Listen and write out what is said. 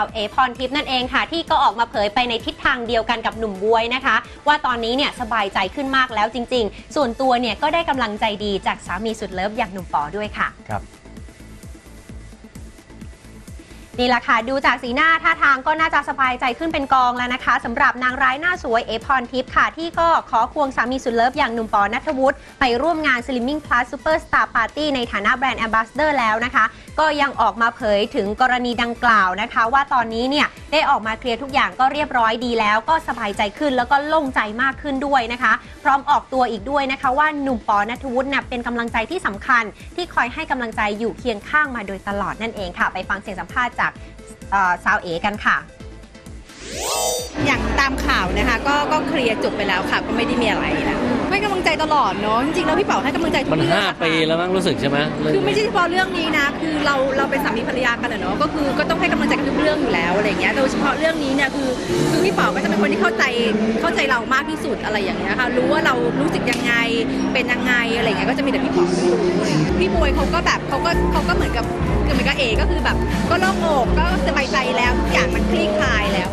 าวเอพรทิพย์นั่นเองค่ะ ที่ก็ออกมาเผยไปในทิศทางเดียวกันกับหนุ่มบวยนะคะ ว่าตอนนี้เนี่ยสบายใจขึ้นมากแล้วจริง ๆ ส่วนตัวเนี่ยก็ได้กำลังใจดีจากสามีสุดเลิฟอย่างหนุ่มปอด้วยค่ะ ครับ นี่แหละค่ะ ดูจากสีหน้าท่าทางก็น่าจะสบายใจขึ้นเป็นกองแล้วนะคะสำหรับนางร้ายหน้าสวยเอพรทิพย์ค่ะ ที่ก็ขอควงสามีสุดเลิฟอย่างหนุ่มปอนัทวุฒิไปร่วมงาน Slimming Plus Super Star Party ในฐานะแบรนด์ Ambassador แล้วนะคะ ก็ยังออกมาเผยถึงกรณีดังกล่าวนะคะ ว่าตอนนี้เนี่ยได้ออกมาเคลียร์ทุกอย่างก็เรียบร้อยดีแล้ว ก็สบายใจขึ้นแล้วก็โล่งใจมากขึ้นด้วยนะคะ พร้อมออกตัวอีกด้วยนะคะว่าหนุ่มปอนัทวุฒิเนี่ยเป็นกำลังใจที่สำคัญ ที่คอยให้กำลังใจอยู่เคียงข้างมาโดยตลอดนั่นเองค่ะ ไปฟังเสียงสัมภาษณ์จากเอ่อสาวเอกันค่ะ อย่างตามข่าวนะคะ ก็ก็เคลียร์จบไปแล้วค่ะ ก็ไม่ได้มีอะไรนะให้กำลังใจตลอดเนาะจริงๆแล้วพี่เป๋าให้กำลังใจทุกมันเรื่องห้าอะค่ะปีแล้วมั้งรู้สึกใช่ไหมเรื่องคือไม่นี้ใช่เฉพาะเรื่องนี้นะ คือเราเราเป็นสามีภรรยากันอะเนาะก็คือก็ต้องให้กำลังใจกันทุก เรื่องอยู่แล้วอะไรเงี้ย โดยเฉพาะเรื่องนี้เนี่ยคือคือพี่ป๋อก็จะเป็นคนที่เข้าใจเข้าใจเรามากที่สุดอะไรอย่างเงี้ยค่ะ รู้ว่าเรารู้สึกยังไงเป็นยังไงอะไรเงี้ยก็จะมีแต่พี่ป๋าที่รู้อะไรอย่างเงี้ยพี่บวยเขาก็แบบเขาก็เขาก็เหมือนกับคือเหมือนกับเอก็คือแบบก็โล่งอกก็สบายใจแล้วทุกอย่างมันคลี่คลายแล้ว